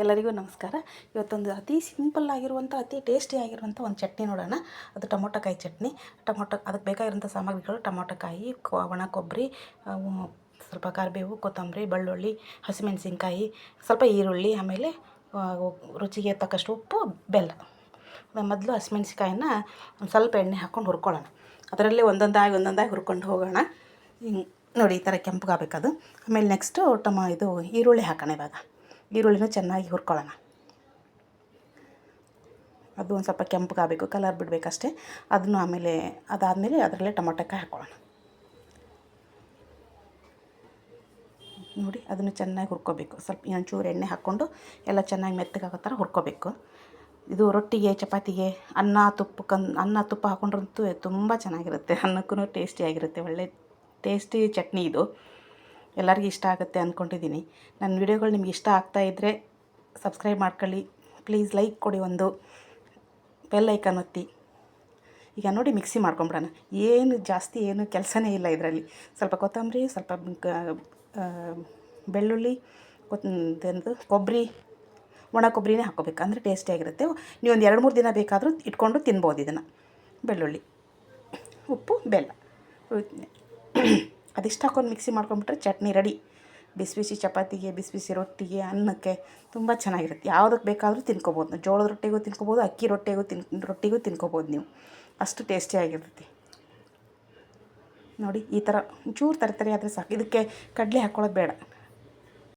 ಎಲ್ಲರಿಗೂ ನಮಸ್ಕಾರ. ಇವತ್ತೊಂದು ಅತಿ ಸಿಂಪಲ್ ಆಗಿರುವಂಥ, ಅತಿ ಟೇಸ್ಟಿ ಆಗಿರುವಂಥ ಒಂದು ಚಟ್ನಿ ನೋಡೋಣ. ಅದು ಟೊಮೊಟೊಕಾಯಿ ಚಟ್ನಿ. ಟೊಮೊಟೊ, ಅದಕ್ಕೆ ಬೇಕಾಗಿರುವಂಥ ಸಾಮಗ್ರಿಗಳು ಟೊಮೊಟೊಕಾಯಿ ಒಣ ಕೊಬ್ಬರಿ ಸ್ವಲ್ಪ ಕರಿಬೇವು, ಕೊತ್ತಂಬರಿ, ಬೆಳ್ಳುಳ್ಳಿ, ಹಸಿಮೆಣಸಿನ್ಕಾಯಿ, ಸ್ವಲ್ಪ ಈರುಳ್ಳಿ, ಆಮೇಲೆ ರುಚಿಗೆ ತಕ್ಕಷ್ಟು ಉಪ್ಪು, ಬೆಲ್ಲ. ಮೊದಲು ಹಸಿಮೆಣ್ಸಿಕಾಯನ್ನ ಒಂದು ಸ್ವಲ್ಪ ಎಣ್ಣೆ ಹಾಕ್ಕೊಂಡು ಹುರ್ಕೊಳ್ಳೋಣ. ಅದರಲ್ಲಿ ಒಂದೊಂದಾಗಿ ಒಂದೊಂದಾಗಿ ಹುರ್ಕೊಂಡು ಹೋಗೋಣ. ಹಿಂಗ್ ನೋಡಿ ಈ ಥರ ಕೆಂಪಗಾಗಬೇಕದು ಆಮೇಲೆ ನೆಕ್ಸ್ಟು ಟಮ, ಇದು ಈರುಳ್ಳಿ ಹಾಕೋಣ ಇವಾಗ. ಈರುಳ್ಳಿನೂ ಚೆನ್ನಾಗಿ ಹುರ್ಕೊಳ್ಳೋಣ. ಅದು ಒಂದು ಸ್ವಲ್ಪ ಕೆಂಪಗಾಗಬೇಕು ಕಲರ್ ಬಿಡಬೇಕಷ್ಟೇ. ಅದನ್ನು ಆಮೇಲೆ ಅದಾದಮೇಲೆ ಅದರಲ್ಲೇ ಟೊಮೊಟೊಕಾಯಿ ಹಾಕ್ಕೊಳ್ಳೋಣ ನೋಡಿ, ಅದನ್ನು ಚೆನ್ನಾಗಿ ಹುರ್ಕೋಬೇಕು. ಸ್ವಲ್ಪ ಒಂಚೂರು ಎಣ್ಣೆ ಹಾಕ್ಕೊಂಡು ಎಲ್ಲ ಚೆನ್ನಾಗಿ ಮೆತ್ತಗಾಗೋ ಥರ ಹುರ್ಕೋಬೇಕು. ಇದು ರೊಟ್ಟಿಗೆ, ಚಪಾತಿಗೆ, ಅನ್ನ ತುಪ್ಪಕ್ಕನ್ ಅನ್ನ, ತುಪ್ಪ ಹಾಕ್ಕೊಂಡ್ರಂತೂ ತುಂಬ ಚೆನ್ನಾಗಿರುತ್ತೆ. ಅನ್ನಕ್ಕೂ ಟೇಸ್ಟಿಯಾಗಿರುತ್ತೆ ಒಳ್ಳೆ ಟೇಸ್ಟಿ ಚಟ್ನಿ ಇದು. ಎಲ್ಲರಿಗೂ ಇಷ್ಟ ಆಗುತ್ತೆ ಅಂದ್ಕೊಂಡಿದ್ದೀನಿ. ನನ್ನ ವಿಡಿಯೋಗಳು ನಿಮ್ಗೆ ಇಷ್ಟ ಆಗ್ತಾ ಇದ್ದರೆ ಸಬ್ಸ್ಕ್ರೈಬ್ ಮಾಡ್ಕೊಳ್ಳಿ. ಪ್ಲೀಸ್ ಲೈಕ್ ಕೊಡಿ ಒಂದು ಬೆಲ್ ಐಕನ್ ಒತ್ತಿ. ಈಗ ನೋಡಿ ಮಿಕ್ಸಿ ಮಾಡ್ಕೊಂಬಿಡೋಣ. ಏನು ಜಾಸ್ತಿ ಏನು ಕೆಲಸನೇ ಇಲ್ಲ ಇದರಲ್ಲಿ. ಸ್ವಲ್ಪ ಕೊತ್ತಂಬರಿ, ಸ್ವಲ್ಪ ಬೆಳ್ಳುಳ್ಳಿ, ಕೊತ್ ಇದೆಂದು ಕೊಬ್ಬರಿ, ಒಣ ಕೊಬ್ಬರಿನೇ ಹಾಕ್ಕೋಬೇಕು. ಅಂದರೆ ಟೇಸ್ಟಿಯಾಗಿರುತ್ತೆ ನೀವು ಒಂದು ಎರಡು ಮೂರು ದಿನ ಬೇಕಾದರೂ ಇಟ್ಕೊಂಡು ತಿನ್ಬೋದು ಇದನ್ನು. ಬೆಳ್ಳುಳ್ಳಿ, ಉಪ್ಪು, ಬೆಲ್ಲ. ಅದಿಷ್ಟು ಹಾಕೊಂಡು ಮಿಕ್ಸಿ ಮಾಡ್ಕೊಂಬಿಟ್ರೆ ಚಟ್ನಿ ರೆಡಿ ಬಿಸಿ ಬಿಸಿ ಚಪಾತಿಗೆ ಬಿಸಿ ಬಿಸಿ ರೊಟ್ಟಿಗೆ, ಅನ್ನಕ್ಕೆ ತುಂಬ ಚೆನ್ನಾಗಿರುತ್ತೆ. ಯಾವುದಕ್ಕೆ ಬೇಕಾದರೂ ತಿನ್ಕೋಬೋದು ಜೋಳದ ರೊಟ್ಟಿಗೂ ತಿನ್ಕೋಬೋದು, ಅಕ್ಕಿ ರೊಟ್ಟಿಗೂ ತಿನ್, ರೊಟ್ಟಿಗೂ ತಿನ್ಕೋಬೋದು ನೀವು. ಅಷ್ಟು ಟೇಸ್ಟಿಯಾಗಿರುತ್ತೆ ನೋಡಿ, ಈ ಥರ ಚೂರು ತರ್ತಾರೆ ಆದರೆ ಸಾಕು. ಇದಕ್ಕೆ ಕಡಲೆ ಹಾಕ್ಕೊಳ್ಳೋದು ಬೇಡ.